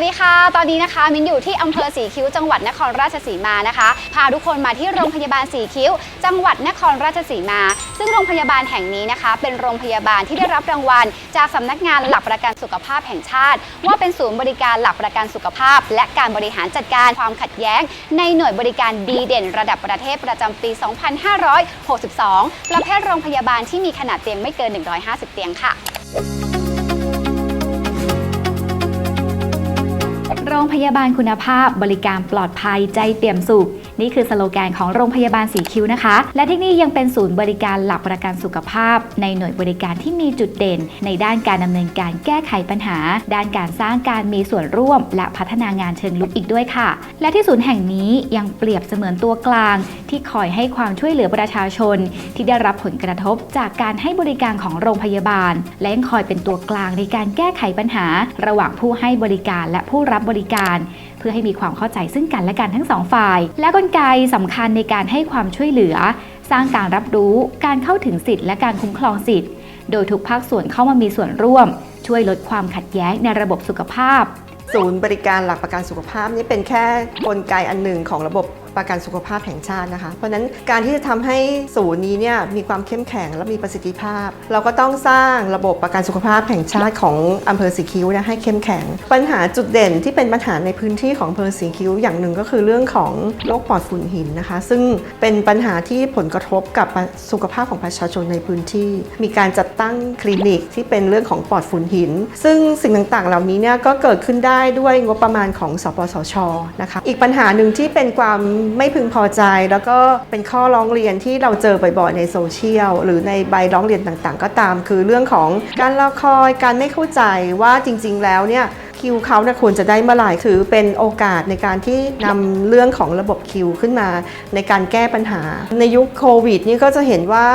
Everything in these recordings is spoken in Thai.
วัสดีค่ะ ตอนนี้นะคะมินอยู่ที่อำเภอสีคิ้วจังหวัดนครราชสีมานะคะ พาทุกคนมาที่โรงพยาบาลสีคิ้ว จังหวัดนครราชสีมา ซึ่งโรงพยาบาลแห่งนี้นะคะ เป็นโรงพยาบาลที่ได้รับรางวัล จากสำนักงานหลักประกันสุขภาพแห่งชาติ ว่าเป็นศูนย์บริการหลักประกันสุขภาพ และการบริหารจัดการความขัดแย้ง ในหน่วยบริการดีเด่น ระดับประเทศประจำปี 2562ประเภทโรงพยาบาลที่มีขนาดเตียงไม่เกิน 150 เตียงค่ะ โรงพยาบาลคุณภาพบริการปลอดภัยใจเปี่ยมสุข นี่คือสโลแกนของโรงพยาบาลสีคิ้วนะคะ และที่นี่ยังเป็นศูนย์บริการหลักประกันสุขภาพ ในหน่วยบริการที่มีจุดเด่น ในด้านการดำเนินการแก้ไขปัญหา ด้านการสร้างการมีส่วนร่วม และพัฒนางานเชิงลุกอีกด้วยค่ะ และที่ศูนย์แห่งนี้ยังเปรียบเสมือนตัวกลาง ที่คอยให้ความช่วยเหลือประชาชน ที่ได้รับผลกระทบจากการให้บริการของโรงพยาบาล และยังคอยเป็นตัวกลางในการแก้ไขปัญหา ระหว่างผู้ให้บริการและผู้รับบริการ เพื่อให้มีความเข้าใจซึ่งกันและกันทั้งสองฝ่าย และกลไกสำคัญในการให้ความช่วยเหลือ สร้างการรับรู้ การเข้าถึงสิทธิและการคุ้มครองสิทธิโดยทุกภาคส่วนเข้ามามีส่วนร่วม ช่วยลดความขัดแย้งในระบบสุขภาพ ศูนย์บริการหลักประกันสุขภาพนี่เป็นแค่กลไกอันหนึ่งของระบบ ประกันสุขภาพแห่งชาตินะคะ เพราะนั้นการที่จะทำให้ศูนย์นี้เนี่ยมีความเข้มแข็งและมีประสิทธิภาพ เราก็ต้องสร้างระบบประกันสุขภาพแห่งชาติของอำเภอสีคิ้วนี่ยให้เข้มแข็ง ปัญหาจุดเด่นที่เป็นปัญหาในพื้นที่ของอำเภอสีคิ้วอย่างหนึ่งก็คือเรื่องของโรคปอดฝุ่นหินนะคะ ซึ่งเป็นปัญหาที่ผลกระทบกับสุขภาพของประชาชนในพื้นที่ มีการจัดตั้งคลินิกที่เป็นเรื่องของปอดฝุ่นหิน ซึ่งสิ่งต่างๆ เหล่านี้เนี่ยก็เกิดขึ้นได้ด้วยงบประมาณของสปสชนะคะ อีกปัญหาหนึ่งที่เป็นความไม่พึงพอใจ แล้วก็เป็นข้อร้องเรียนที่เราเจอบ่อยๆในโซเชียล หรือในใบร้องเรียนต่างๆ ก็ตาม คือเรื่องของการรอคอยการไม่เข้าใจว่าจริง ๆ แล้วเนี่ย คิวเขาเนี่ยควรจะได้เมื่อไหร่ถือเป็นโอกาสในการที่นำเรื่องของระบบคิวขึ้นมา ในการแก้ปัญหา ในยุคโควิดนี่ก็จะเห็นว่า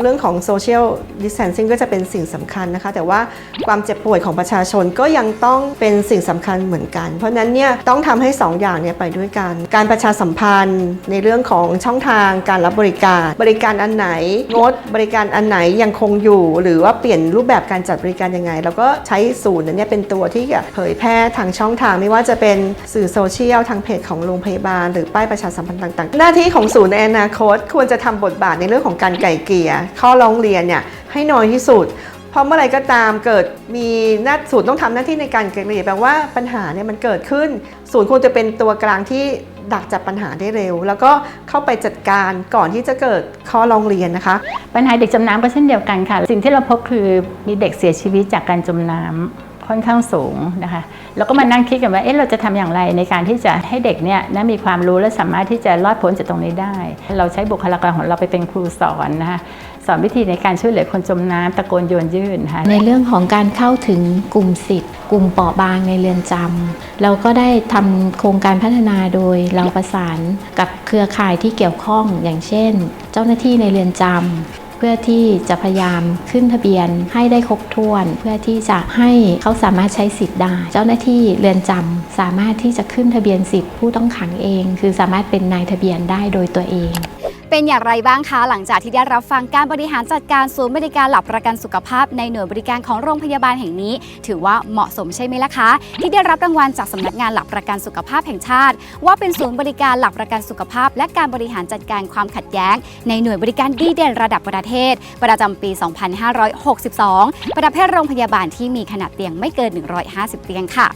เรื่องของโซเชียลดิส a ทนซิ่งก็จะเป็นสิ่งสำคัญนะคะ แต่ว่าความเจ็บป่วยของประชาชนก็ยังต้องเป็นสิ่งสำคัญเหมือนกัน เพราะฉะนั้นเนี่ยต้องทำให้ 2ออย่างเนี่ยไปด้วยกัน การประชาสัมพันธ์ในเรื่องของช่องทางการรับบริการ บริการอันไหน งด บริการอันไหนยังคงอยู่ หรือว่าเปลี่ยนรูปแบบการจัดบริการยังไง แล้วก็ใช้ศูนย์นั้นเนี่ยเป็นตัวที่จะเผยแพร่ทางช่องทางไม่ว่าจะเป็นสื่อโซเชียลทางเพจของโรงพยาบาล หรือป้ายประชาสัมพันธ์ต่างๆ หน้าที่ของศูนย์ในอนาคต ควรจะทำบทบาทในเรื่องของการไก่เกลี่ยข้อร้องเรียนเนี่ยให้น้อยที่สุดเพราะเมื่อไรก็ตามเกิดมีหน้าศูนย์ต้องทำหน้าที่ในการไกลเกลี่ยแปลว่าปัญหาเนี่ยมันเกิดขึ้น ศูนย์ควรจะเป็นตัวกลางที่ดักจับปัญหาได้เร็ว แล้วก็เข้าไปจัดการก่อนที่จะเกิดข้อร้องเรียนนะคะ ปัญหาเด็กจมน้ำก็เช่นเดียวกันค่ะ สิ่งที่เราพบคือมีเด็กเสียชีวิตจากการจมน้ำ ค่อนข้างสูงนะคะแล้วก็มานั่งคิดกันว่าเอ๊ะเราจะทำอย่างไรในการที่จะให้เด็กเนี่ยนะมีความรู้และสามารถที่จะรอดพ้นจากตรงนี้ได้ เราใช้บุคลากรของเราไปเป็นครูสอนนะคะสอนวิธีในการช่วยเหลือคนจมน้ำตะโกนโยนยื่นนะคะในเรื่องของการเข้าถึงกลุ่มสิทธิ์ กลุ่มเปราะบางในเรือนจำเราก็ได้ทำโครงการพัฒนาโดยเราประสานกับเครือข่ายที่เกี่ยวข้องอย่างเช่น เจ้าหน้าที่ในเรือนจำเพื่อที่จะพยายามขึ้นทะเบียนให้ได้ครบถ้วน เพื่อที่จะให้เขาสามารถใช้สิทธิ์ได้ เจ้าหน้าที่เรือนจำสามารถที่จะขึ้นทะเบียนสิทธิ์ผู้ต้องขังเอง คือสามารถเป็นนายทะเบียนได้โดยตัวเอง เป็นอย่างไรบ้างคะหลังจากที่ได้รับฟังการบริหารจัดการศูนย์บริการหลักประกันสุขภาพในหน่วยบริการของโรงพยาบาลแห่งนี้ ถือว่าเหมาะสมใช่ไหมล่ะคะ ที่ได้รับรางวัลจากสำนักงานหลักประกันสุขภาพแห่งชาติ ว่าเป็นศูนย์บริการหลักประกันสุขภาพ และการบริหารจัดการความขัดแย้ง ในหน่วยบริการดีเด่นระดับประเทศ ประจำปี 2562 ประเภทโรงพยาบาลที่มีขนาดเตียงไม่เกิน 150 เตียงค่ะ